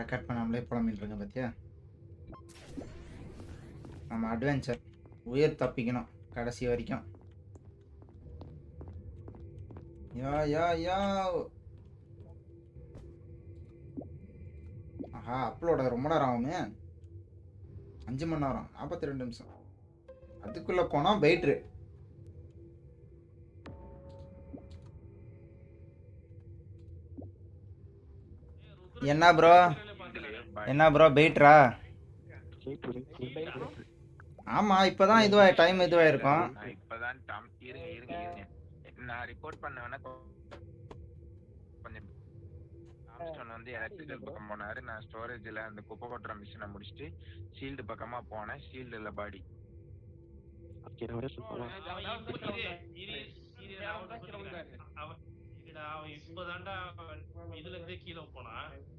Record பண்ணாமலே புலம்பிட்டு இருக்கேன் பார்த்தியா நம்ம அட்வென்ச்சர் உயிர் தப்பிக்கணும் கடைசி வரைக்கும். யா யா யா. ஆஹா அப்லோட ரொம்ப நேரம் ஆகுமே? அஞ்சு மணி நேரம் நாற்பத்தி ரெண்டு நிமிஷம். அதுக்குள்ளே போனால் பெய்ட்ரு என்ன ப்ரோ என்ன ப்ரோ வெயிட்ரா ஆமா இப்பதான் இதுவா டைம் இதுவா இருக்கும் நான் இப்பதான் டம் இருங்க இருங்க இருங்க நான் ரிப்போர்ட் பண்ண வேணா கொஞ்சம் வந்து எலக்ட்ரிக்கல் பக்கம் போனாரு நான் ஸ்டோரேஜ்ல அந்த குப்பை கொட்டுற மிஷினை முடிச்சுட்டு ஷீல்டு பக்கமா போனேன் ஷீல்டு இல்ல பாடி இதுல இருந்தே கீழே போனா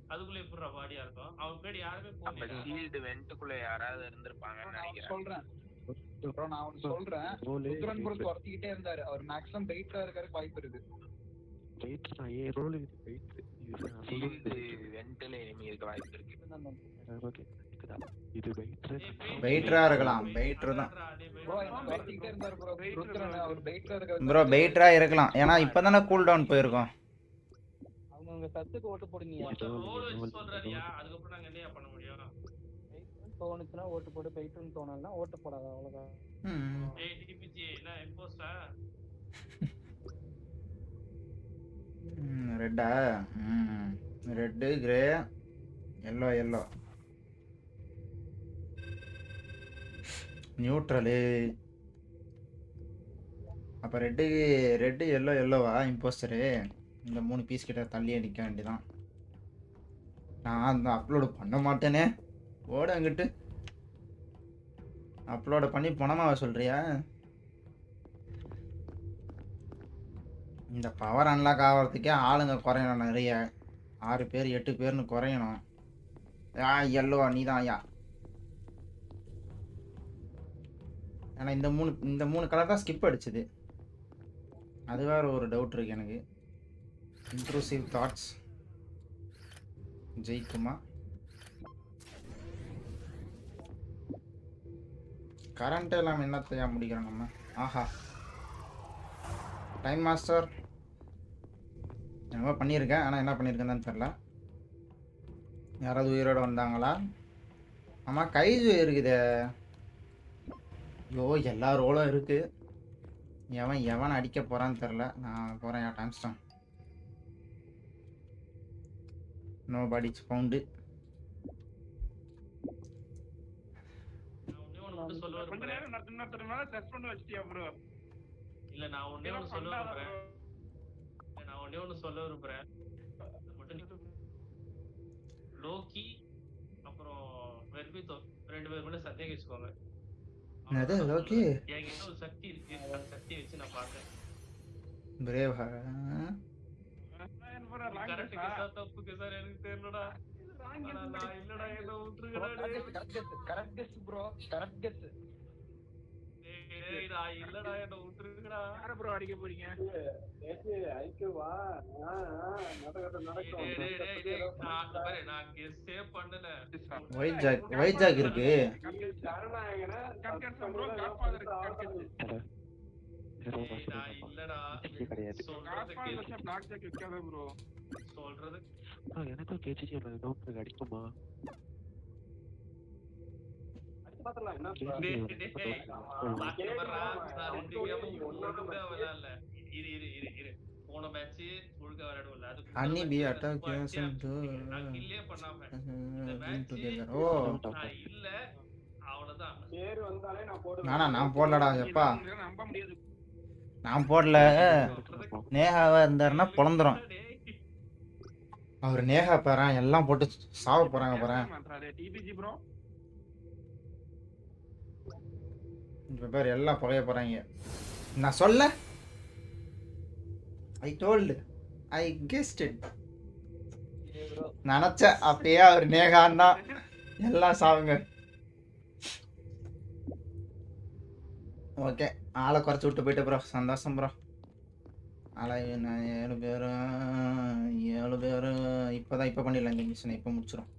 அதுக்குள்ள எப்படி பாடியா இருக்கும்? அவன் பேடி யாருமே போகல ஷீல்டு வென்ட்டுக்குள்ள யாராவது இருந்திருப்பாங்கன்னு நான் நினைக்கிறேன். சொல்றேன். நான் சொல்றேன். ருத்ரன் துரத்திக்கிட்டே இருந்தாரு. அவர் மேக்ஸிமம் வெயிட்ல இருக்கறதுக்கு வாய்ப்பு இருக்கு ஷீல்டு வென்ட்ல எனிமி இருக்க வாய்ப்பு இருக்கு. வெயிட்ரா இருக்கலாம் வெயிட்ரு தான். ப்ரோ வெயிட்ரா இருக்கலாம். ஏன்னா இப்பதானே கூல் டவுன் போயிருக்கோம். அவங்க சத்துக்கு ஓட்டு போடுங்க அதுக்கப்புறம் நாங்க என்னையா பண்ண முடியும்? தோணுச்சுன்னா ஓட்டு போடு. போயிட்டுன்னு தோணலன்னா ஓட்டு போடாத அவ்வளவுதான். ரெட்டா? ம் red grey yellow yellow neutral அப்போ ரெட்டு ரெட்டு எல்லோ எல்லோவா இம்போஸ்டரு இந்த மூணு பீஸ் கிட்ட தள்ளியே நிற்க வேண்டியதான் நான் அந்த அப்லோடு பண்ண மாட்டேனே. ஓட அங்கிட்டு. அப்லோடு பண்ணி பணமாக சொல்கிறியா இந்த பவர் அன்லாக் ஆகிறதுக்கே ஆளுங்க குறையணும் நிறைய. ஆறு பேர் எட்டு பேர்னு குறையணும். ஆ எல்லோ நீ தான் ஐயா ஆனால் இந்த மூணு இந்த மூணு கலர் தான் ஸ்கிப் அடிச்சுது. அது வேற ஒரு டவுட் இருக்கு எனக்கு. இன்க்ளூசிவ் தாட்ஸ் ஜெயிக்குமா கரண்ட் எல்லாம் என்னத்தையா முடிக்கிறோம் நம்ம ஆஹா. டைம் மாஸ்டர் என்னவோ பண்ணியிருக்கேன் ஆனால் என்ன பண்ணியிருக்கேன்னு தெரில யாராவது உயிரோட வந்தாங்களா? ஆமாம் கைது இருக்குதே ஐயோ எல்லா ரோலும் இருக்கு. எவன் எவன் அடிக்க போறான்னு தெரில நான் போகிறேன் என் டைம் ஸ்டான் நோ பாடிஸ் பவுண்டு கொஞ்ச விரும்புறேன். நேரம் நடத்தினா திரும்ப டெஸ்ட் பண்ணி வச்சிட்டியா ப்ரோ இல்ல நான் ஒண்ணே ஒண்ணு சொல்ல விரும்புறேன். இல்ல, நான் ஒண்ணே ஒண்ணு சொல்ல விரும்புறேன். லோக்கி அப்புறம் வெர்பித்தோ ரெண்டு பேர் மட்டும் சந்தேகம் வச்சுக்கோங்க. என்னது, லோக்கி? என்கிட்ட ஒரு சக்தி இருக்கு அந்த சக்தியை வச்சு நான் பார்த்தேன் பிரேவா. கரெக்ட் கேஸா தப்பு கேஸா எனக்கு தெரியலடா. இல்லடா என்ன விட்டுருக்கடா. Correct guess bro correct guess இல்லடா என்ன விட்டுருக்கடா யார ப்ரோ அடிக்க போறீங்க? டேய், டேய், டேய், டேய், நான் அந்த பாரு, நான் guess-ஏ பண்ணல. ஒயிட் ஜாக் ஒயிட் ஜாக் இருக்கு. கட்கட்ஸ் ப்ரோ காட்ஃபாதர் கட்கட்ஸ் டேய், நான் இல்லடா. ப்ரோ சொல்றது எனக்கும் கேஜிஜி டவுட் அடிக்குமா. போன match ஒழுங்கா match attack பாத்தியா? yourself to- நான் பண்ணாம. இந்த ஓ இல்ல. நானா நான் போடலடா எப்பா நான் போடல நேகாவா இருந்தாருன்னா பொழந்துரும். அவர் நேகா பாறேன் எல்லாம் போட்டு சாவ போறாங்க பாறேன் டிபிஜி ப்ரோ இப்ப பேர் எல்லாம் புகைய போறாங்க நான் சொல்ல ஐ டோல்டு ஐ கெஸ்ட் நினைச்சேன் அப்பயே அவர் நேகான் தான் எல்லாம் சாவுங்க ஓகே ஆளை குறைச்சி விட்டு போயிட்டு ப்ரோ சந்தோஷம் ப்ரோ ஆளை நான் ஏழு பேரும் ஏழு பேரும் இப்போதான் இப்போ பண்ணிடலாம் இந்த மிஷினை இப்போ முடிச்சிடும்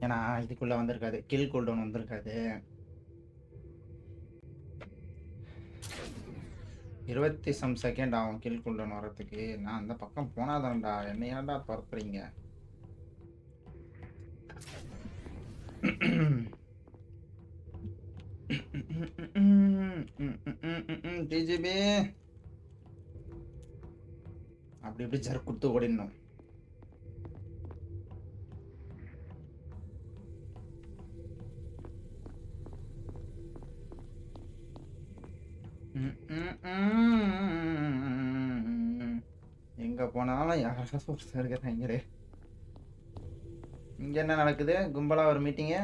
ஏன்னா இதுக்குள்ளே வந்திருக்காது கில் கோல்டவுன் வந்திருக்காது இருபத்தி சம் செகண்ட் ஆகும் கில் கோல்டவுன் வர்றதுக்கு நான் அந்த பக்கம் போனாதான்டா என்னையாடா ஏன்டா ஜிபி. அப்படி இப்படி ஜர் கொடுத்து ஓடிடணும். ம், எங்க போனாலும் யாராவது ஒருத்தர் இருக்கிறாங்களே இங்கே. என்ன நடக்குது? கும்பலா ஒரு மீட்டிங்கு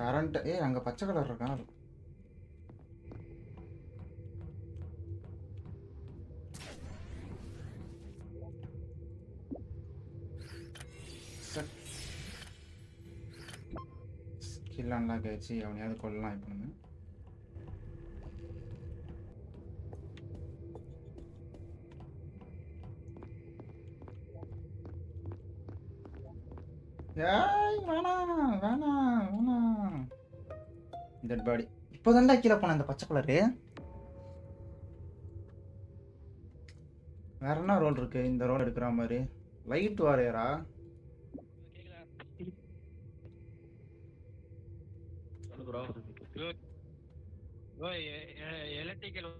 கரண்ட். ஏய் அங்க பச்சை கலர் இருக்கா? ஸ்கில் அன்லாக் ஆயிடுச்சு. எவனையாவது கொள்ளலாம் இப்போ நம்ம. ஏய் வேணாம் வேணாம் வேணாம். டெட் பாடி இப்போதான்டா கீழே போன அந்த பச்சை கலரு வேற என்ன ரோல் இருக்கு? இந்த ரோல் எடுக்கிற மாதிரி. லைட் வாரியரா எலக்ட்ரிக்கல்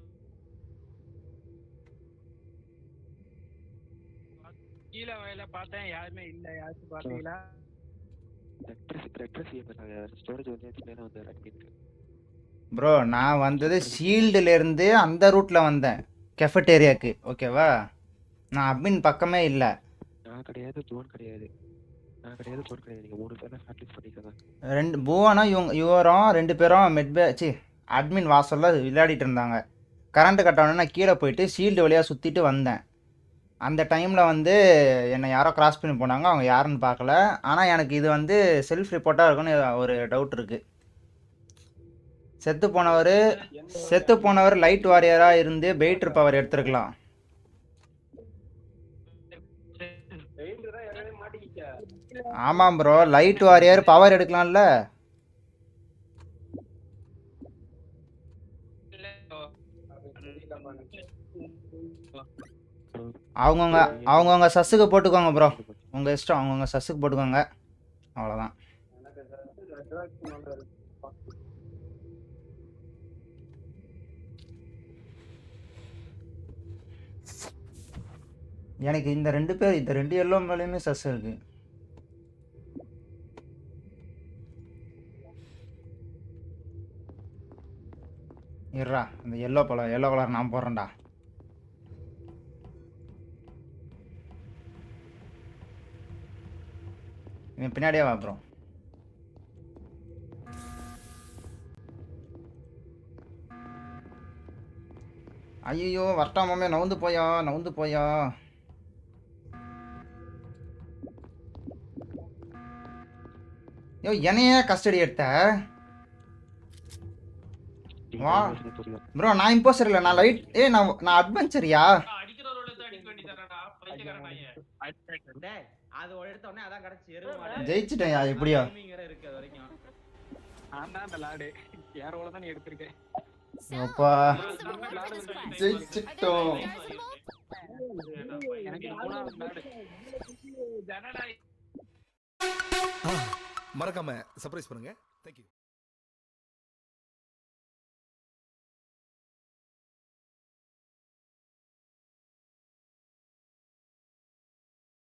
கீழே வயல பார்த்தேன் யாருமே இல்ல. யாராச்சும் பாத்தீங்களா ப்ரோ நான் வந்தது ஷீல்டுல இருந்து அந்த ரூட்ல வந்தேன். கெஃபட்டேரியாக்கு ஓகேவா நான் அட்மின் பக்கமே இல்லை. நான் கிடையாது ஜோன் கிடையாது. நான் கிடையாது ஜோன் கிடையாது. நீங்கள் மூணு பேரும் ஷார்ட்லிஸ்ட் பண்ணிக்கோங்க. ரெண்டு பூவனும் இவங்க இவரும் ரெண்டு பேரும் மெட்பே சி அட்மின் வாசல்ல விளையாடிட்டு இருந்தாங்க. கரண்ட் கட் கீழே போயிட்டு ஷீல்டு வழியாக சுற்றிட்டு வந்தேன். அந்த டைமில் வந்து என்னை யாரோ கிராஸ் பண்ணி போனாங்க அவங்க யாருன்னு பார்க்கல. ஆனால் எனக்கு இது வந்து செல்ஃப் ரிப்போர்ட்டாக இருக்குன்னு ஒரு டவுட் இருக்குது செத்து போனவர் செத்து போனவர் லைட் வாரியராக இருந்து பெயிட்ரு பவர் எடுத்துருக்கலாம். ஆமாம் ப்ரோ லைட் வாரியர் பவர் எடுக்கலாம்ல. அவங்கவுங்க அவங்கவுங்க சஸ்ஸுக்கு போட்டுக்கோங்க ப்ரோ உங்கள் இஷ்டம் அவங்கவுங்க சஸ்ஸுக்கு போட்டுக்கோங்க. அவ்வளோதான் எனக்கு இந்த ரெண்டு பேர் இந்த ரெண்டு எல்லோ மேலேயுமே சஸ் இருக்கு. இருடா இந்த எல்லோ பழம் எல்லோ கலர் நான் போடுறேன்டா. இவன் பின்னாடியே வா ப்ரோ ஐயோ வரட்டாமாமே நவுந்து போயா நவுந்து போயா. யோ என்னையே கஸ்டடி எடுத்த? வா. ப்ரோ நான் இம்போஸ்டர் இல்லை நான் லைட் ஏ நான் நான் அட்வென்ச்சரியா அது எடுத்த உடனே அதான் கிடைச்சு எருவு மாடு ஜெயிச்சிட்டேன்யா எப்படியோ? timing வேற இருக்கு அது வரைக்கும். நான் தான் அந்த லாடு. ரோல தான் நீ எடுத்திருக்கேன் அப்பா. ஜெயிச்சிட்டோம். எனக்கு மூணாவது லாடு. ஜனநாயக மறக்காம சர்ப்ரைஸ் பண்ணுங்க. தேங்க்யூ